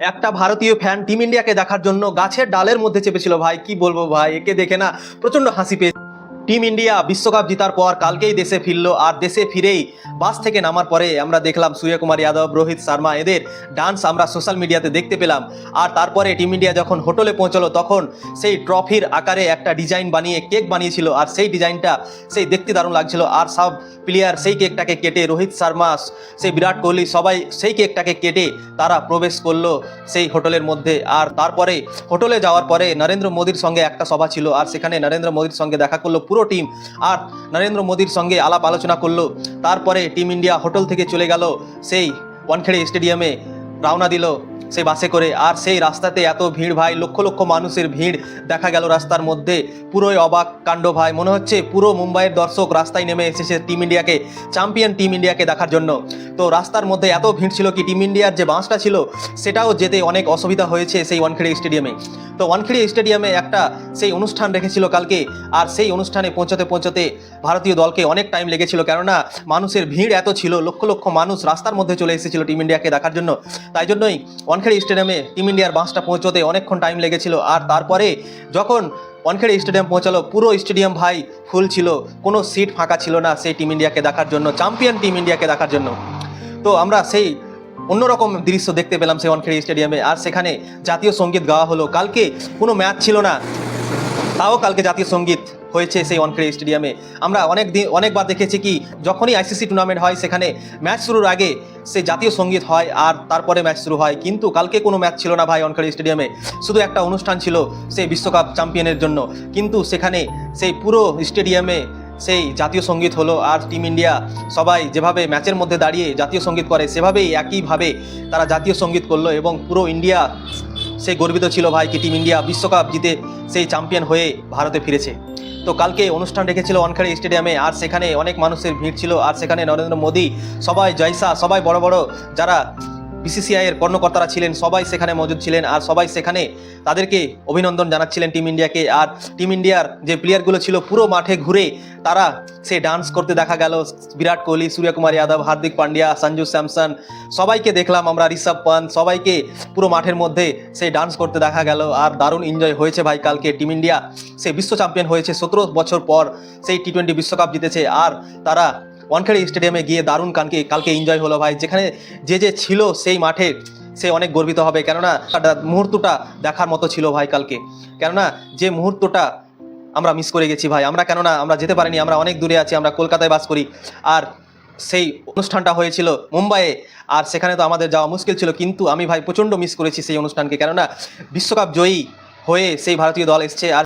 একটা ভারতীয় fan team ইন্ডিয়াকে দেখার জন্য গাছের ডালের মধ্যে চেপেছিল। ভাই, কি বলব ভাই? একে দেখে না প্রচণ্ড হাসি পেয়ে টিম ইন্ডিয়া বিশ্বকাপ জিতার পর কালকেই দেশে ফিরলো আর দেশে ফিরেই বাস থেকে নামার পরে আমরা দেখলাম সূর্যকুমার যাদব, রোহিত শর্মা এদের ডান্স আমরা সোশ্যাল মিডিয়াতে দেখতে পেলাম। আর তারপরে টিম ইন্ডিয়া যখন হোটেলে পৌঁছলো, তখন সেই ট্রফির আকারে একটা ডিজাইন বানিয়ে কেক বানিয়েছিল আর সেই ডিজাইনটা সেই দেখতে দারুণ লাগছিল। আর সব প্লেয়ার সেই কেকটাকে কেটে রোহিত শর্মা, সেই বিরাট কোহলি সবাই সেই কেকটাকে কেটে তারা প্রবেশ করল সেই হোটেলের মধ্যে। আর তারপরে হোটেলে যাওয়ার পরে নরেন্দ্র মোদীর সঙ্গে একটা সভা ছিল আর সেখানে নরেন্দ্র মোদীর সঙ্গে দেখা করল পুরো টিম আর নরেন্দ্র মোদীর সঙ্গে আলাপ আলোচনা করল। তারপরে টিম ইন্ডিয়া হোটেল থেকে চলে গেল সেই ওয়ানখেড়ে স্টেডিয়ামে রওনা দিল। সেই বাসে করে আর সেই রাস্তাতে এত ভিড় ভাই, লক্ষ লক্ষ মানুষের ভিড় দেখা গেল রাস্তার মধ্যে। পুরোই অবাক কাণ্ড ভাই। মনে হচ্ছে পুরো মুম্বাইয়ের দর্শক রাস্তায় নেমে এসেছে টিম ইন্ডিয়াকে, চ্যাম্পিয়ন টিম ইন্ডিয়াকে দেখার জন্য। তো রাস্তার মধ্যে এত ভিড় ছিল কি টিম ইন্ডিয়ার যে বাসটা ছিল, সেটাও যেতে অনেক অসুবিধা হয়েছে সেই ওয়ানখেড়ি স্টেডিয়ামে। তো ওয়ানখেড়ি স্টেডিয়ামে একটা সেই অনুষ্ঠান রেখেছিল কালকে, আর সেই অনুষ্ঠানে পৌঁছতে পৌঁছতে ভারতীয় দলকে অনেক টাইম লেগেছিল। কেননা মানুষের ভিড় এত ছিল, লক্ষ লক্ষ মানুষ রাস্তার মধ্যে চলে এসেছিল টিম ইন্ডিয়াকে দেখার জন্য। তাই জন্যই ওয়ানখেড়ে স্টেডিয়ামে টিম ইন্ডিয়ার বাসটা পৌঁছতে অনেকক্ষণ টাইম লেগেছিল। আর তারপরে যখন ওয়ানখেড়ে স্টেডিয়াম পৌঁছালো, পুরো স্টেডিয়াম ভাই ফুল ছিল। কোনো সিট ফাঁকা ছিল না সেই টিম ইন্ডিয়াকে দেখার জন্য চ্যাম্পিয়ন টিম ইন্ডিয়াকে দেখার জন্য। তো আমরা সেই অন্যরকম দৃশ্য দেখতে পেলাম সেই ওয়ানখেড়ে স্টেডিয়ামে। আর সেখানে জাতীয় সংগীত গাওয়া হলো। কালকে কোনো ম্যাচ ছিল না। তাও কালকে জাতীয় সংগীত হয়েছে সেই ওয়ানখেড়ে স্টেডিয়ামে। আমরা অনেক দিন, অনেকবার দেখেছি কি, যখনই আইসিসি টুর্নামেন্ট হয়, সেখানে ম্যাচ শুরুর আগে সে জাতীয় সংগীত হয় আর তারপরে ম্যাচ শুরু হয়। কিন্তু কালকে কোনো ম্যাচ ছিল না ভাই ওয়ানখেড়ে স্টেডিয়ামে। শুধু একটা অনুষ্ঠান ছিল সেই বিশ্বকাপ চ্যাম্পিয়নের জন্য। কিন্তু সেখানে সেই পুরো স্টেডিয়ামে সেই জাতীয় সংগীত হলো আর টিম ইন্ডিয়া সবাই যেভাবে ম্যাচের মধ্যে দাঁড়িয়ে জাতীয় সংগীত করে, সেভাবেই একইভাবে তারা জাতীয় সংগীত করল এবং পুরো ইন্ডিয়া সেই গর্বিত ছিল ভাই কি টিম ইন্ডিয়া বিশ্বকাপ জিতে সেই চ্যাম্পিয়ন হয়ে ভারতে ফিরেছে। তো কালকে অনুষ্ঠান রেখেছিল ওয়ানখেড়ে স্টেডিয়ামে আর সেখানে অনেক মানুষের ভিড় ছিল, আর সেখানে নরেন্দ্র মোদী, সবাই জয়সা, সবাই বড় বড় যারা বিসিসিআই এর কর্মকর্তারা ছিলেন, সবাই সেখানে মজুদ ছিলেন আর সবাই সেখানে তাদেরকে অভিনন্দন জানাচ্ছিলেন টিম ইন্ডিয়াকে। আর টিম ইন্ডিয়ার যে প্লেয়ারগুলো ছিল পুরো মাঠে ঘুরে তারা সে ডান্স করতে দেখা গেল। বিরাট কোহলি, সূর্যকুমার যাদব, হার্দিক পান্ডিয়া, সঞ্জু স্যামসন, সবাইকে দেখলাম আমরা, ঋষভ পান্ত সবাইকে পুরো মাঠের মধ্যে সেই ডান্স করতে দেখা গেল। আর দারুণ এনজয় হয়েছে ভাই কালকে টিম ইন্ডিয়া। সে বিশ্ব চ্যাম্পিয়ন হয়েছে, সতেরো বছর পর সেই টি টোয়েন্টি বিশ্বকাপ জিতেছে। আর তারা ওয়ানখেড়ে স্টেডিয়ামে গিয়ে দারুণ কানকে, কালকে এনজয় হলো ভাই। যেখানে যে যে ছিল সেই মাঠে সে অনেক গর্বিত হবে। কেননা মুহূর্তটা দেখার মতো ছিল ভাই কালকে। কেননা যে মুহূর্তটা আমরা মিস করে গেছি ভাই। আমরা কেননা আমরা যেতে পারিনি, আমরা অনেক দূরে আছি, আমরা কলকাতায় বাস করি। আর সেই অনুষ্ঠানটা হয়েছিল মুম্বাইয়ে। আর সেখানে তো আমাদের যাওয়া মুশকিল ছিল। কিন্তু আমি ভাই প্রচণ্ড মিস করেছি সেই অনুষ্ঠানকে। কেননা বিশ্বকাপ জয়ী হয়ে সেই ভারতীয় দল এসছে। আর